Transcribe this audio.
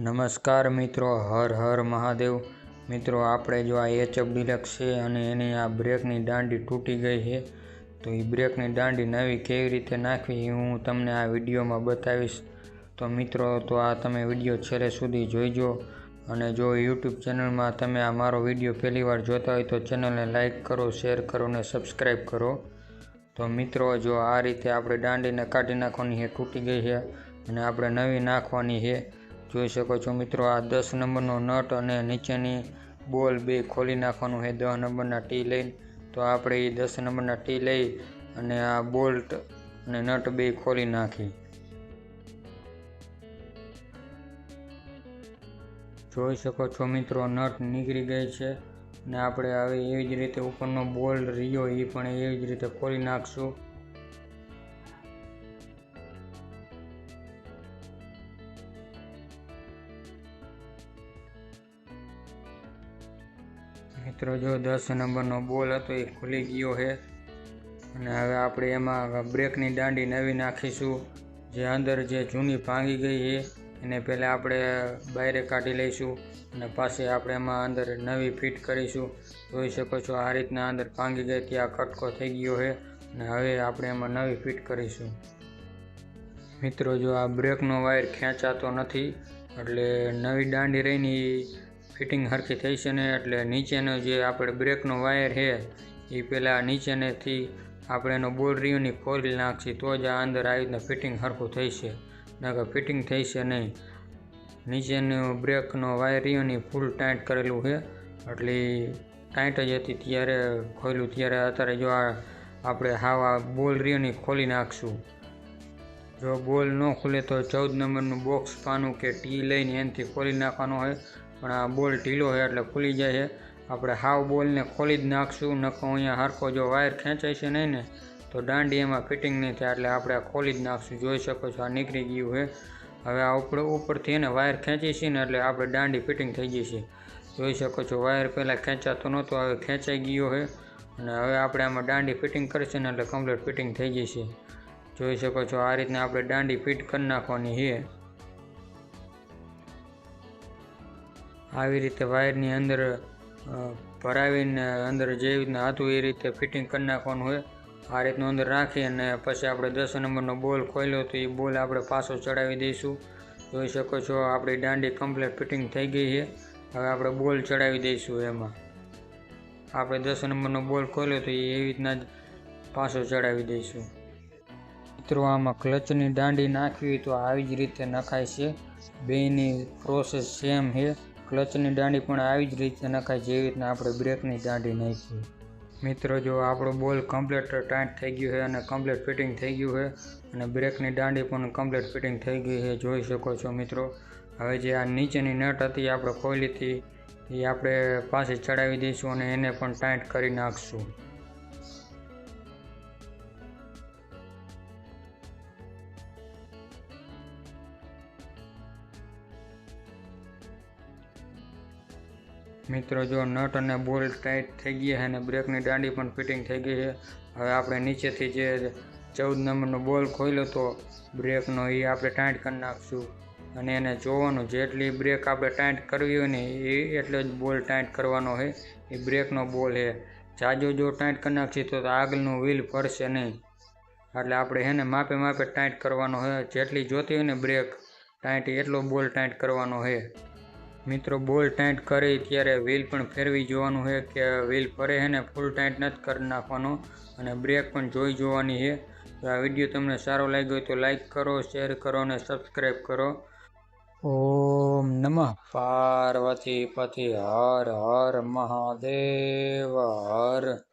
નમસ્કાર મિત્રો, હર હર મહાદેવ. મિત્રો, આપણે જો આ એચએફ ડિલક્સ છે અને એની આ બ્રેકની દાંડી તૂટી ગઈ છે, તો એ બ્રેકની દાંડી નવી કેવી રીતે નાખવી એ હું તમને આ વિડીયોમાં બતાવીશ. તો મિત્રો, તો આ તમે વીડિયો છેલ્લે સુધી જોઈજો અને જો યુટ્યુબ ચેનલમાં તમે આ મારો વીડિયો પહેલી વાર જોતા હોય તો ચેનલને લાઇક કરો, શેર કરો અને સબસ્ક્રાઈબ કરો. તો મિત્રો, જો આ રીતે આપણે દાંડીને કાઢી નાખવાની છે, તૂટી ગઈ છે અને આપણે નવી નાખવાની છે જોઈ શકો છો મિત્રો, આ દસ નંબરનો નટ અને નીચેની બોલ બે ખોલી નાખવાનું છે, દસ નંબરના ટી લઈને તો આપણે એ દસ નંબરના ટી લઈ અને આ બોલ્ટ અને નટ બે ખોલી નાખી. જોઈ શકો છો મિત્રો, નટ નીકળી ગઈ છે અને આપણે હવે એવી જ રીતે ઉપરનો બોલ રહ્યો એ પણ એવી જ રીતે ખોલી નાખશું. મિત્રો, જો દસ નંબરનો બોલ હતો એ ખુલી ગયો છે. અને હવે આપણે એમાં બ્રેકની દાંડી નવી નાખીશું. જે અંદર જે જૂની ભાંગી ગઈ છે, એને પહેલાં આપણે બહારે કાઢી લઈશું અને પાછી આપણે એમાં અંદર નવી ફિટ કરીશું. જોઈ શકો છો આ રીતના અંદર ભાંગી ગઈ ત્યાં કટકો થઈ ગયો છે અને હવે આપણે એમાં નવી ફિટ કરીશું. મિત્રો, જો આ બ્રેકનો વાયર ખેંચાતો નથી, એટલે નવી દાંડી રહીને ફિટિંગ સરખી થઈ છે ને એટલે નીચેનો જે આપણે બ્રેકનો વાયર છે, એ પહેલાં નીચેનેથી આપણે એનો બોલ રીવની ખોલી નાખશી, તો જ આ અંદર આવી રીતના ફિટિંગ સરખું થઈ છે. નકર ફિટિંગ થઈ છે નહીં. નીચેનું બ્રેકનો વાયર રીવની ફૂલ ટાઈટ કરેલું છે, એટલે ટાઈટ જ હતી ત્યારે ખોલ્યું ત્યારે અત્યારે જો આ આપણે હાવ બોલ રીવની ખોલી નાખશું. જો બોલ ન ખુલે તો ચૌદ નંબરનું બોક્સ પાનું કે ટી લઈને એનાથી ખોલી નાખવાનું હોય પણ આ બોલ ઢીલો છે એટલે ખુલી જાય છે. આપણે હાવ બોલને ખોલી જ નાખશું નકો અહીંયા હરખો જો વાયર ખેંચાય છે નહીં ને, તો દાંડી એમાં ફિટિંગ નહીં થાય એટલે આપણે ખોલી જ નાખશું. જોઈ શકો છો આ નીકળી ગયું છે. હવે આ ઉપર ઉપરથી એને વાયર ખેંચી છે ને એટલે આપણે દાંડી ફિટિંગ થઈ જશે જોઈ શકો છો વાયર પહેલાં ખેંચાતો નહોતો, હવે ખેંચાઈ ગયો છે. અને હવે આપણે આમાં દાંડી ફિટિંગ કરીશું ને એટલે કમ્પ્લીટ ફિટિંગ થઈ જશે જોઈ શકો છો આ રીતના આપણે દાંડી ફિટ કરી નાખવાની છે. આવી રીતે વાયરની અંદર ભરાવીને અંદર જેવી રીતના હતું એ રીતે ફિટિંગ કરી નાખવાનું હોય. આ રીતનું અંદર રાખી અને પછી આપણે દસ નંબરનો બોલ ખોલ્યો તો એ બોલ આપણે પાછો ચડાવી દઈશું. જોઈ શકો છો આપણી દાંડી કમ્પ્લીટ ફિટિંગ થઈ ગઈ છે. હવે આપણે બોલ ચડાવી દઈશું એમાં. આપણે દસ નંબરનો બોલ ખોલ્યો તો એ એવી રીતના જ પાછો ચડાવી દઈશું. મિત્રો, આમાં ક્લચની દાંડી નાખવી તો આવી જ રીતે નખાય છે. બેની પ્રોસેસ સેમ છે. ક્લચની દાંડી પણ આવી જ રીતે નખાય જેવી રીતના આપણે બ્રેકની દાંડી નાખીએ મિત્રો, જો આપણો બોલ કમ્પ્લીટ ટાઈટ થઈ ગયું છે અને કમ્પ્લીટ ફિટિંગ થઈ ગયું છે અને બ્રેકની દાંડી પણ કમ્પ્લીટ ફિટિંગ થઈ ગઈ છે, જોઈ શકો છો મિત્રો. હવે જે આ નીચેની નટ હતી આપણે ખોલી હતી, એ આપણે પાછી ચડાવી દઈશું અને એને પણ ટાઈટ કરી નાખશું. મિત્રો, જો નટ અને બોલ્ટ ટાઈટ થઈ ગયા છે અને બ્રેકની દાંડી પણ ફિટિંગ થઈ ગઈ છે, હવે આપણે નીચેથી જે ચૌદ નંબરનો બોલ ખોલ્યો તો બ્રેકનો એ આપણે ટાઈટ કરી નાખશું. અને એને જોવાનું, જેટલી બ્રેક આપણે ટાઈટ કરવી હોય ને એ એટલો જ બોલ ટાઈટ કરવાનો છે. એ બ્રેકનો બોલ છે. જાજો જો ટાઈટ કરી નાખશે તો આગળનું વ્હીલ ફરશે નહીં. એટલે આપણે એને માપે માપે ટાઈટ કરવાનો છે. જેટલી જોતી હોય ને બ્રેક ટાઈટ એટલો બોલ ટાઈટ કરવાનો છે. મિત્રો, બોલ ટાઈટ કરી ત્યારે વ્હીલ પણ ફેરવી જોવાનું છે કે વ્હીલ ફરે છે ને ફૂલ ટાઈટ નથી કરી નાખવાનો અને બ્રેક પણ જોઈ જોવાની છે. તો આ વીડિયો તમને સારો લાગ્યો હોય તો લાઈક કરો શેર કરો અને સબસ્ક્રાઈબ કરો. ઓમ નમઃ. પાર્વતી પતિ હર હર મહાદેવ હર.